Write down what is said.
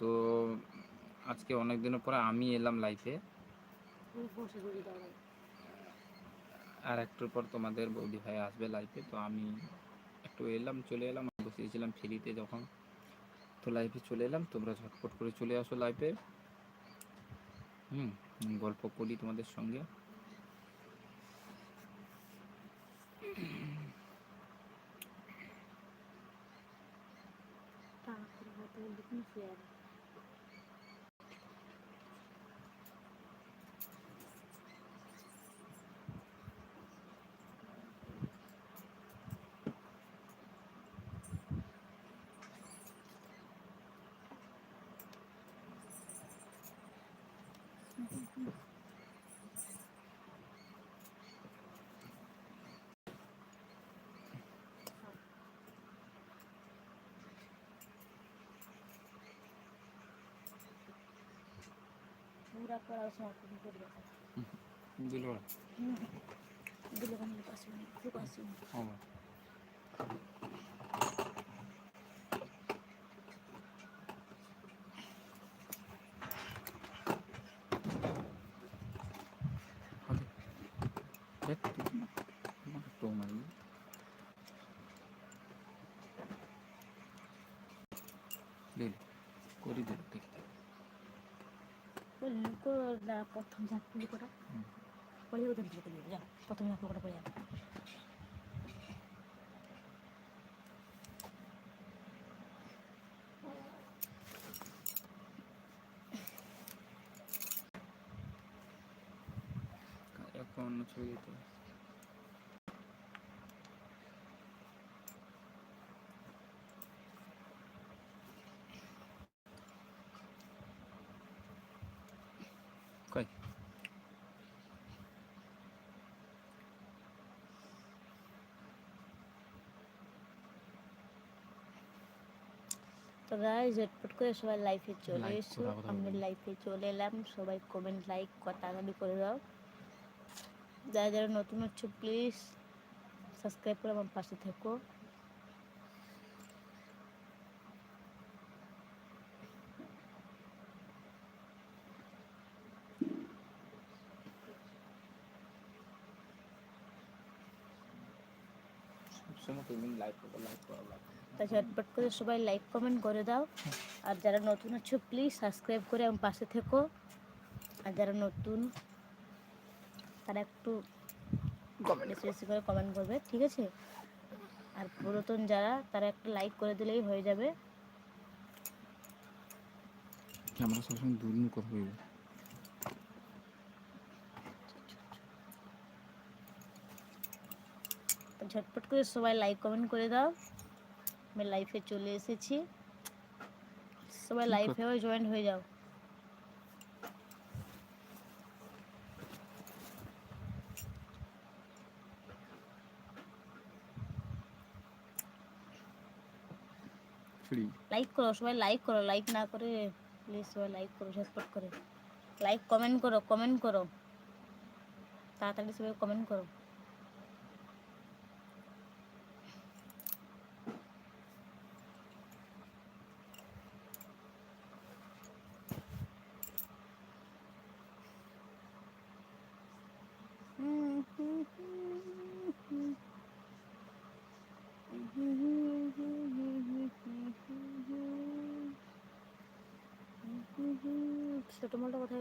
তো আজকে অনেক দিনের পরে আমি এলাম লাইফে আর একটু পর তোমাদের বৌদি ভাই আসবে লাইফে তো আমি একটু এলাম, চলে এলাম বসেছিলাম ফ্রিতে যখন। তো লাইফে চলে এলাম, তোমরা ঝটপট করে চলে আসো লাইফে হুম, গল্প করি তোমাদের সঙ্গে। তাড়াতাড়ি হতে বললে তুমি শুয়ে যাবে পুরা পড়াশোনা তুমি করবে দিল দিলে বানিয়ে পাশে খুব আসি করি দিল ঠিক প্রথম ঝাঁকুলি করা। পড়ে যা প্রথম ঝাঁকুলি করা পড়ে এখন ছবি দিতে কই? তো গাই ঝটপট করে সবাই লাইফে চলে এসো। কথা কথা আমি লাইফে চলে এলাম। সবাই কমেন্ট লাইক তাড়াতাড়ি করে দাও। যারা যারা নতুন হচ্ছে প্লিজ সাবস্ক্রাইব করে আমার পাশে থেকো। সবসময় লাইক লাইক তা ঝটপট করে সবাই লাইক কমেন্ট করে দাও। আর যারা নতুন আছো প্লিজ সাবস্ক্রাইব করে আমার পাশে থেকো। আর যারা নতুন তারা একটু বেশি বেশি করে কমেন্ট করবে ঠিক আছে? আর পুরাতন যারা তারা একটা লাইক করে দিলেই হয়ে যাবে। ক্যামেরা সবসময় দূর নিয়ে কথা বলব। ঝটপট করে সবাই লাইক কমেন্ট করে দাও। আমি লাইফে চলে এসেছি। সবাই লাইফেও জয়েন হয়ে যাও। লাইক করো, সবাই লাইক করো লাইক না করে প্লিজ সবাই লাইক করো সাপোর্ট করে। লাইক কমেন্ট করো কমেন্ট করো। তাড়াতাড়ি সবাই কমেন্ট করো। ছোট মোটো কথা